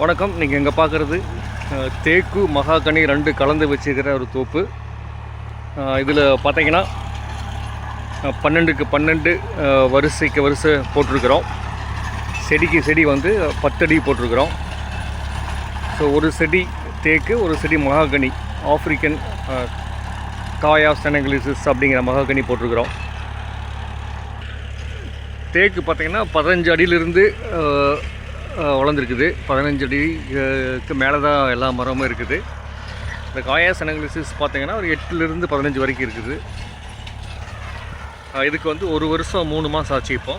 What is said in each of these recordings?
வணக்கம். நீங்கள் இங்கே பார்க்குறது தேக்கு மகாகனி ரெண்டு கலந்து வச்சுக்கிற ஒரு தோப்பு. இதில் பார்த்தீங்கன்னா பன்னெண்டுக்கு பன்னெண்டு வரிசைக்கு வரிசை போட்டிருக்கிறோம். செடிக்கு செடி வந்து பத்தடி போட்டிருக்கிறோம். ஸோ ஒரு செடி தேக்கு ஒரு செடி மகாகனி. ஆஃப்ரிக்கன் காயா செனங்கலிசிஸ் அப்படிங்கிற மகாகனி போட்டிருக்கிறோம். தேக்கு பார்த்தீங்கன்னா பதினஞ்சு அடியிலிருந்து வளர்ந்துருக்குது. பதினஞ்சு அடிக்கு மேலே தான் எல்லா மரமும் இருக்குது. இந்த காயா பார்த்திங்கன்னா பார்த்தீங்கன்னா ஒரு எட்டுலேருந்து பதினஞ்சு வரைக்கும் இருக்குது. இதுக்கு வந்து ஒரு வருஷம் மூணு மாதம் ஆச்சு இப்போ.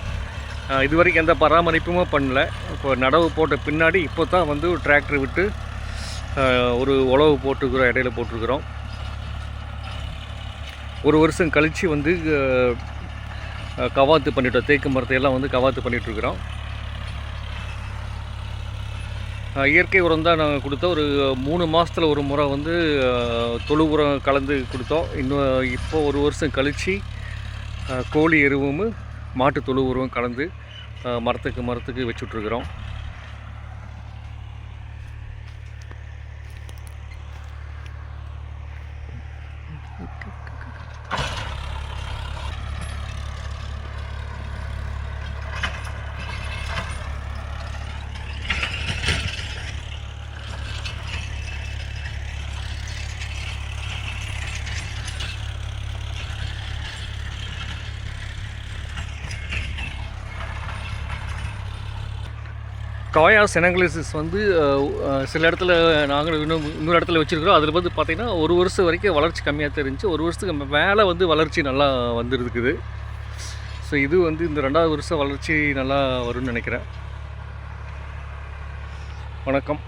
இது வரைக்கும் எந்த பராமரிப்புமே பண்ணல. இப்போ நடவு போட்ட பின்னாடி இப்போ தான் வந்து டிராக்டர் விட்டு ஒரு உழவு போட்டுருக்குறோம் இடையில போட்டிருக்கிறோம். ஒரு வருஷம் கழித்து வந்து கவாத்து பண்ணிட்டோம். தேக்கு மரத்தை எல்லாம் வந்து கவாத்து பண்ணிகிட்ருக்குறோம் இயற்கை உரம் தான் நாங்கள் கொடுத்தோம். ஒரு மூணு மாதத்தில் ஒரு முறை வந்து தொழு உரம் கலந்து கொடுத்தோம். இன்னும் இப்போ ஒரு வருஷம் கழித்து கோழி எருவும் மாட்டு தொழு உரமும் கலந்து மரத்துக்கு மரத்துக்கு வச்சுட்ருக்குறோம். காயா செனங்கலிசிஸ் வந்து சில இடத்துல நாங்கள் இன்னும் இன்னொரு இடத்துல வச்சுருக்கிறோம். அதில் வந்து பார்த்திங்கன்னா ஒரு வருஷம் வரைக்கும் வளர்ச்சி கம்மியாக தெரிஞ்சு ஒரு வருஷத்துக்கு மேலே வந்து வளர்ச்சி நல்லா வந்துருக்குது. ஸோ இது வந்து இந்த ரெண்டாவது வருஷம் வளர்ச்சி நல்லா வரும்னு நினைக்கிறேன். வணக்கம்.